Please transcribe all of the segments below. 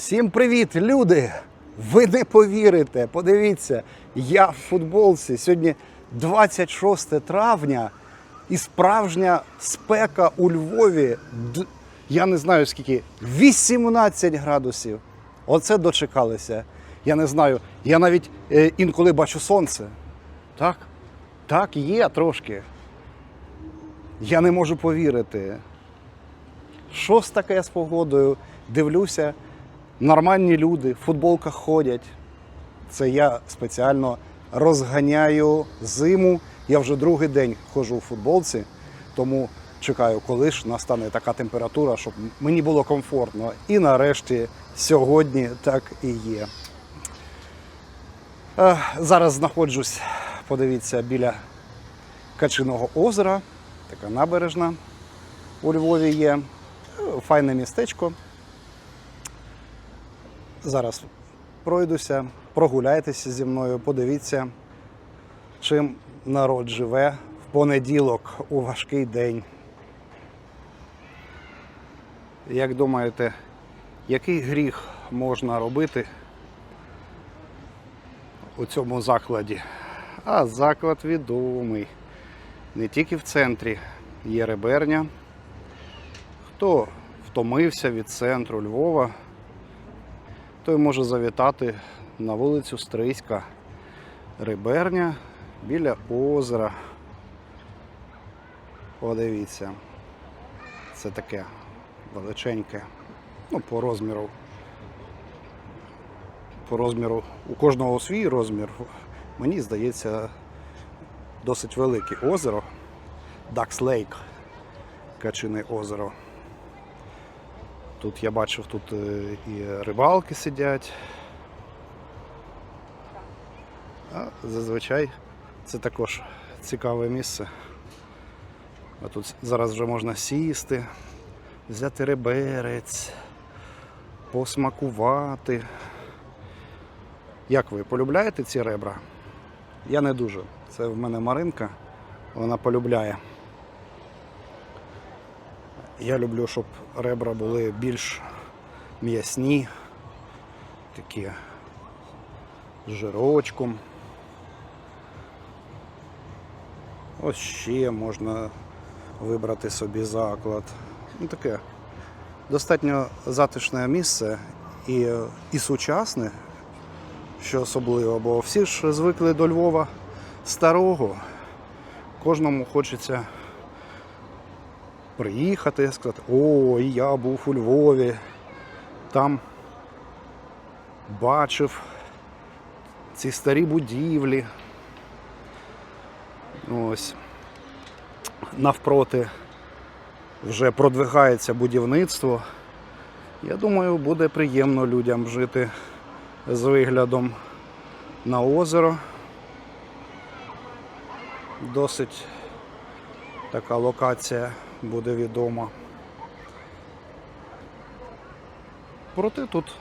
Всім привіт, люди! Ви не повірите. Подивіться, я в футболці. Сьогодні 26 травня і справжня спека у Львові. Я не знаю скільки 18 градусів. Оце дочекалися. Я не знаю. Я навіть е, інколи бачу сонце. Так? Так, є трошки. Я не можу повірити. Що ж таке з погодою? Дивлюся, нормальні люди в футболках ходять. Це я спеціально розганяю зиму. Я вже другий день ходжу у футболці, тому чекаю, коли ж настане така температура, щоб мені було комфортно. І нарешті сьогодні так і є. Зараз знаходжусь, подивіться, біля Качиного озера, така набережна у Львові є. Файне містечко. Зараз пройдуся, прогуляйтеся зі мною, подивіться, чим народ живе в понеділок у важкий день. Як думаєте, який гріх можна робити у цьому закладі? А заклад відомий. Не тільки в центрі є реберня. Хто втомився від центру Львова, той може завітати на вулицю Стрийська, Риберня біля озера. Подивіться, це таке величеньке, ну, по розміру. По розміру, у кожного свій розмір. Мені здається, досить велике озеро. Ducks Lake, Качине озеро. Тут я бачив, тут е, і рибалки сидять. А зазвичай це також цікаве місце. А тут зараз вже можна сісти, взяти реберець, посмакувати. Як ви полюбляєте ці ребра? Я не дуже. Це в мене Маринка, вона полюбляє. Я люблю, щоб ребра були більш м'ясні, такі з жирочком. Ось ще можна вибрати собі заклад. Ну таке достатньо затишне місце і, і сучасне, що особливо, бо всі ж звикли до Львова старого. Кожному хочеться приїхати, сказати, о, і я був у Львові, там бачив ці старі будівлі. Ось. Навпроти вже продвигається будівництво. Я думаю, буде приємно людям жити з виглядом на озеро. Досить така локація буде відома. Проте тут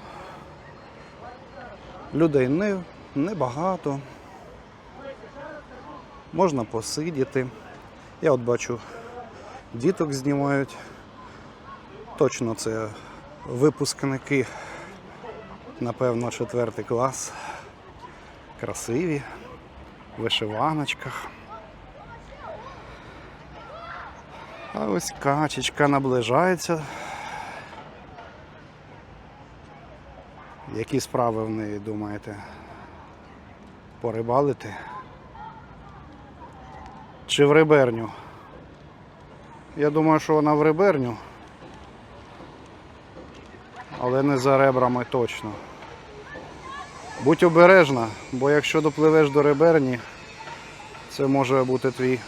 людей не, небагато. Можна посидіти. Я от бачу, діток знімають. Точно це випускники, напевно, четвертий клас. Красиві, в вишиваночках. А ось качечка наближається. Які справи в неї думаєте? Порибалити? Чи в риберню? Я думаю, що вона в риберню. Але не за ребрами точно. Будь обережна, бо якщо допливеш до риберні, це може бути твій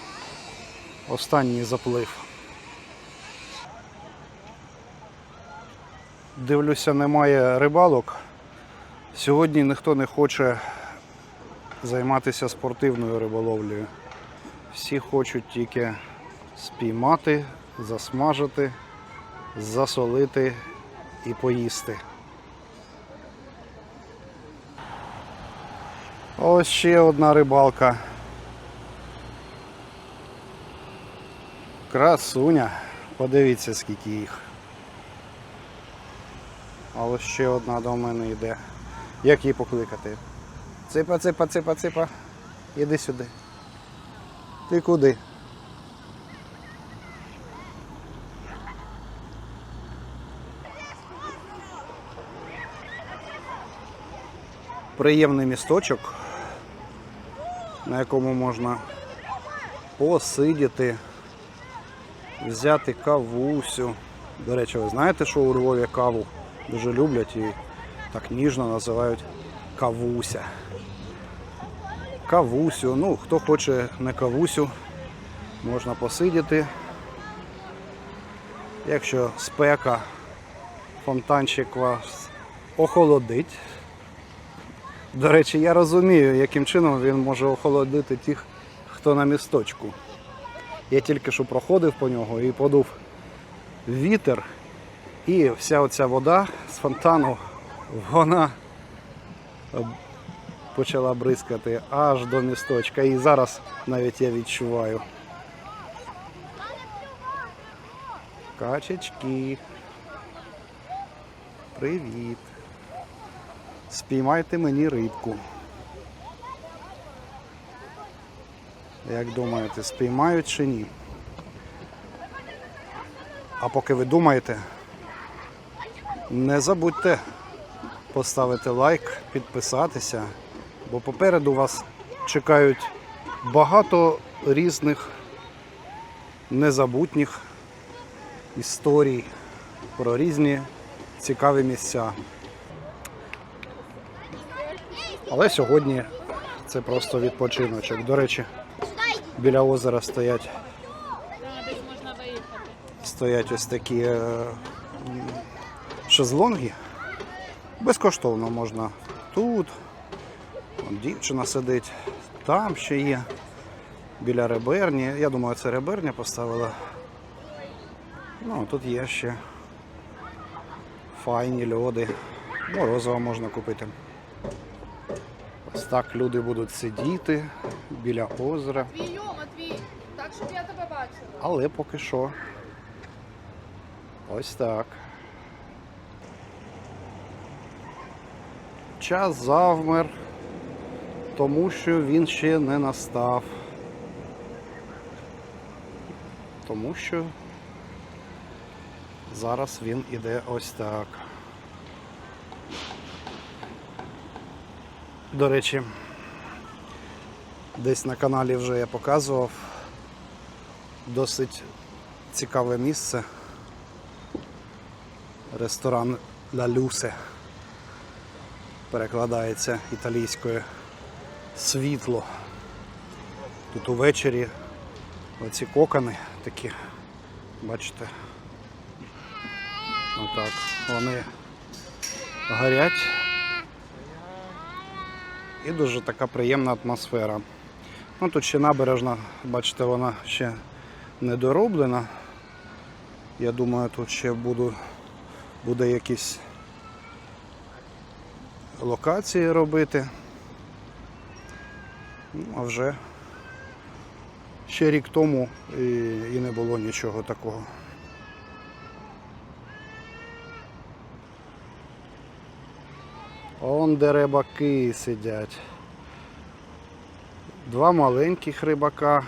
останній заплив. Дивлюся, немає рибалок. Сьогодні ніхто не хоче займатися спортивною риболовлею. Всі хочуть тільки спіймати, засмажити, засолити і поїсти. Ось ще одна рибалка. Красуня. Подивіться, скільки їх. А ось ще одна до мене йде. Як її покликати? Ципа, ципа, ципа, ципа. Іди сюди. Ти куди? Приємний місточок, на якому можна посидіти, взяти кавусю. До речі, ви знаєте, що у Львові каву дуже люблять і так ніжно називають кавуся. Кавусю. Ну, хто хоче не кавусю, можна посидіти. Якщо спека, фонтанчик вас охолодить. До речі, я розумію, яким чином він може охолодити тих, хто на місточку. Я тільки що проходив по нього і подув вітер, і вся оця вода з фонтану, вона е, почала бризкати аж до місточка. І зараз навіть я відчуваю. Качечки. Привіт. Спіймайте мені рибку. Як думаєте, спіймають чи ні? А поки ви думаєте, не забудьте поставити лайк, підписатися, бо попереду вас чекають багато різних незабутніх історій про різні цікаві місця. Але сьогодні це просто відпочиночок. До речі, біля озера стоять, стоять ось такі е, шезлонги. Безкоштовно можна тут. Вон дівчина сидить, там ще є. Біля реберні. Я думаю, це реберня поставила. Ну, тут є ще файні льоди. Морозиво можна купити. Ось так люди будуть сидіти біля озера. Твій Матвій, так, щоб я тебе бачила. Але поки що. Ось так. Час завмер, тому що він ще не настав. Тому що зараз він іде ось так. До речі, десь на каналі вже я показував досить цікаве місце. Ресторан Ла Люсе перекладається італійською світло. Тут увечері оці кокони такі, бачите, отак, вони горять. І дуже така приємна атмосфера. Ну, тут ще набережна, бачите, вона ще не дороблена. Я думаю, тут ще буду, буде якісь локації робити. Ну, а вже ще рік тому і, і не було нічого такого. Он де рибаки сидять. Два маленьких рибака.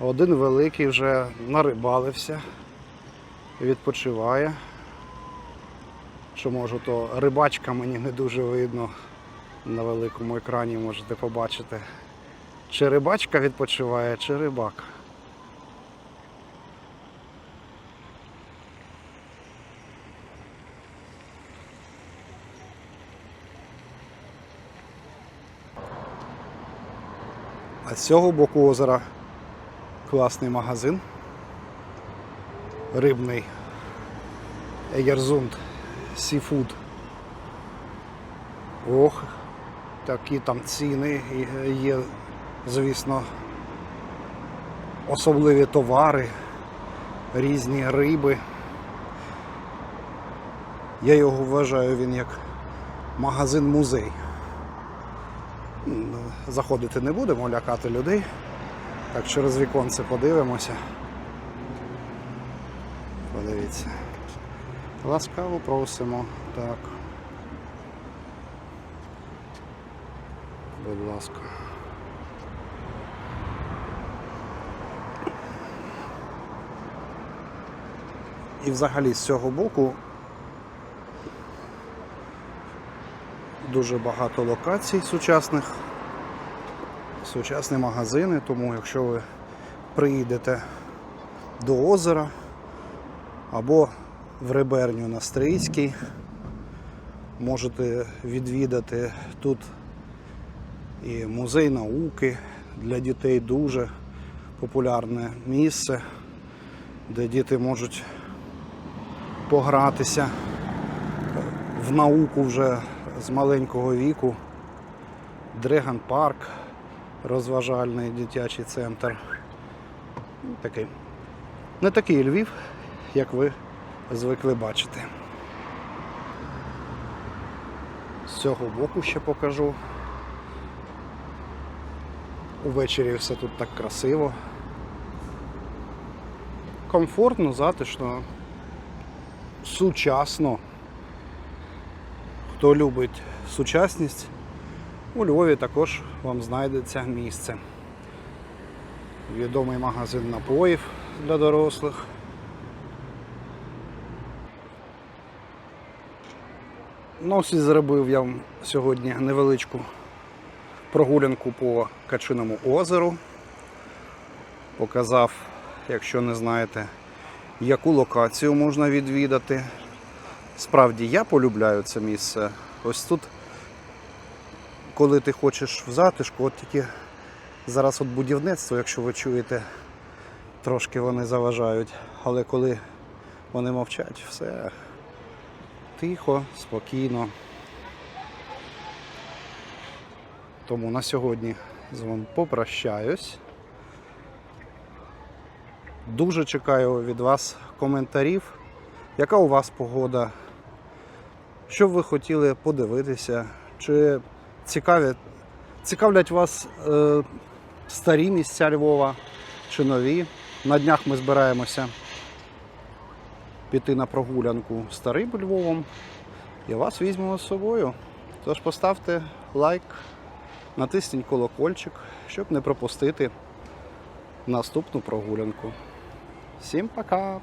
Один великий вже нарибалився, відпочиває. Що можу, то рибачка мені не дуже видно на великому екрані можете побачити. Чи рибачка відпочиває, чи рибак. А з цього боку озера класний магазин. Рибний Егерзунд Сіфуд. Ох, такі там ціни є, звісно, особливі товари, різні риби. Я його вважаю він як магазин-музей. Заходити не будемо, лякати людей. Так через віконце подивимося. Подивіться. Ласкаво просимо. Так. Будь ласка. І взагалі з цього боку дуже багато локацій сучасних, сучасні магазини, тому якщо ви приїдете до озера або в Реберню на Стрийській, можете відвідати тут і музей науки для дітей дуже популярне місце, де діти можуть погратися в науку вже з маленького віку. Дреган Парк, розважальний дитячий центр. Такий. Не такий Львів, як ви звикли бачити. З цього боку ще покажу. Увечері все тут так красиво. Комфортно, затишно, сучасно. Хто любить сучасність, у Львові також вам знайдеться місце. Відомий магазин напоїв для дорослих. Ну, ось і зробив я вам сьогодні невеличку прогулянку по Качиному озеру. Показав, якщо не знаєте, яку локацію можна відвідати. Справді я полюбляю це місце. Ось тут, коли ти хочеш в затишку, от тільки зараз от будівництво, якщо ви чуєте, трошки вони заважають. Але коли вони мовчать, все тихо, спокійно. Тому на сьогодні з вами попрощаюсь. Дуже чекаю від вас коментарів, яка у вас погода, що ви хотіли подивитися, чи цікаві, цікавлять вас е, старі місця Львова чи нові. На днях ми збираємося піти на прогулянку старим Львовом і вас візьму з собою. Тож поставте лайк, натисніть колокольчик, щоб не пропустити наступну прогулянку. Всім пока!